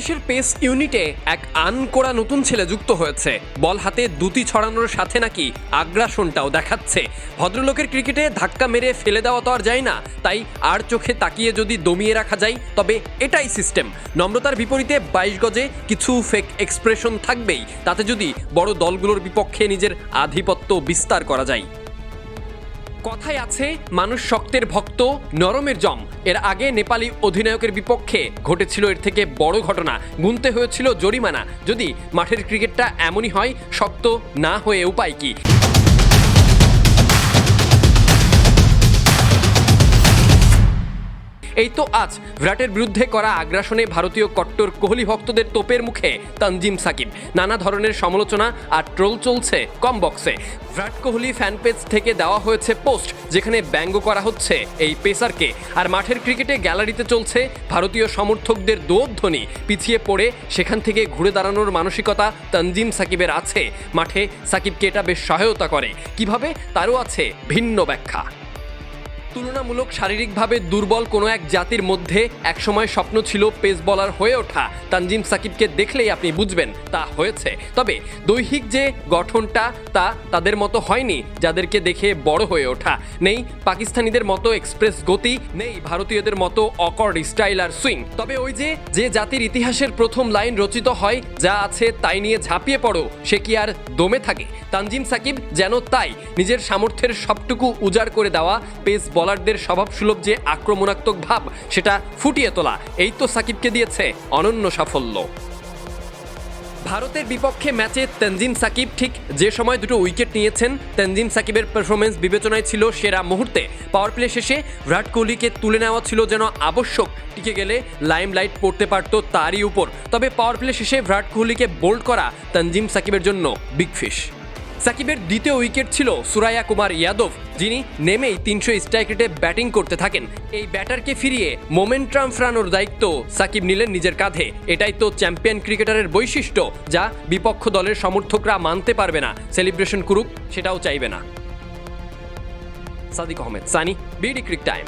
বাংলাদেশের পেস ইউনিটে এক আন করা নতুন ছেলে যুক্ত হয়েছে। বল হাতে দুটি ছড়ানোর সাথে নাকি আগ্রাসনটাও দেখাচ্ছে। ভদ্রলোকের ক্রিকেটে ধাক্কা মেরে ফেলে দেওয়া তো আর যায় না, তাই আর চোখে তাকিয়ে যদি দমিয়ে রাখা যায়, তবে এটাই সিস্টেম। নম্রতার বিপরীতে বাইশ গজে কিছু ফেক এক্সপ্রেশন থাকবেই, তাতে যদি বড় দলগুলোর বিপক্ষে নিজের আধিপত্য বিস্তার করা যায়। কথায় আছে, মানুষ শক্তের ভক্ত, নরমের জম। এর আগে নেপালি অধিনায়কের বিপক্ষে ঘটেছিল এর থেকে বড় ঘটনা। গুনতে হয়েছিল জরিমানা। যদি মাঠের ক্রিকেটটা এমনই হয়, শক্ত না হয়ে উপায় কি? এই তো আজ বিরাটের বিরুদ্ধে করা আগ্রাসনে ভারতীয় কট্টর কোহলি ভক্তদের তোপের মুখে তানজিম সাকিব। নানা ধরনের সমালোচনা আর ট্রোল চলছে কম বক্সে। বিরাট কোহলি ফ্যান পেজ থেকে দেওয়া হয়েছে পোস্ট যেখানে ব্যঙ্গ করা হচ্ছে এই পেসারকে। আর মাঠের ক্রিকেটে গ্যালারিতে চলছে ভারতীয় সমর্থকদের দোধ্বনি পিছিয়ে পড়ে সেখান থেকে ঘুরে দাঁড়ানোর মানসিকতা তানজিম সাকিবের আছে। মাঠে সাকিবকে এটা বেশ সহায়তা করে। কীভাবে? তারও আছে ভিন্ন ব্যাখ্যা। তুলনামূলক শারীরিকভাবে দুর্বল কোনো এক জাতির মধ্যে একসময় স্বপ্ন ছিল পেস বলার হয়ে ওঠা। তানজিম সাকিবকে দেখলেই আপনি বুঝবেন, তা হয়েছে। তবে দৈহিক যে গঠনটা, তা তাদের মতো হয়নি, যাদেরকে দেখে বড় হয়ে ওঠা। নেই পাকিস্তানিদের মতো এক্সপ্রেস গতি, নেই ভারতীয়দের মতো অকর্ড স্টাইল আর সুইং। তবে ওই যে যে জাতির ইতিহাসের প্রথম লাইন রচিত হয়, যা আছে তাই নিয়ে ঝাঁপিয়ে পড়ো, সে কি আর দমে থাকে? তানজিম সাকিব যেন তাই, নিজের সামর্থ্যের সবটুকু উজাড় করে দেওয়া পেস বলারদের স্বভাবসুলভ যে আক্রমণাত্মক ভাব, সেটা ফুটিয়ে তোলা, এই তো সাকিবকে দিয়েছে অনন্য সাফল্য। ভারতের বিপক্ষে ম্যাচে তঞ্জিম সাকিব ঠিক যে সময় দুটো উইকেট নিয়েছেন তঞ্জিম সাকিবের পারফরমেন্স বিবেচনায় ছিল সেরা মুহূর্তে। পাওয়ার প্লে শেষে বিরাট কোহলিকে তুলে নেওয়া ছিল যেন আবশ্যক, টিকে গেলে লাইমলাইট পড়তে পারত তারই উপর। তবে পাওয়ার প্লে শেষে বিরাট কোহলিকে বোল্ড করা তঞ্জিম সাকিবের জন্য বিগ ফিশ সাকিবের দ্বিতীয় উইকেট ছিল সুরাইয়া কুমার ইয়াদব, যিনি নেমেই তিনশো স্ট্রাইক রেটে ব্যাটিং করতে থাকেন। এই ব্যাটারকে ফিরিয়ে মোমেন্টাম ফ্রানোর দায়িত্ব সাকিব নিলেন নিজের কাঁধে। এটাই তো চ্যাম্পিয়ন ক্রিকেটারের বৈশিষ্ট্য, যা বিপক্ষ দলের সমর্থকরা মানতে পারবে না। সেলিব্রেশন করুক, সেটাও চাইবে না। Sadiq Ahmed, Sunny, BD cric time.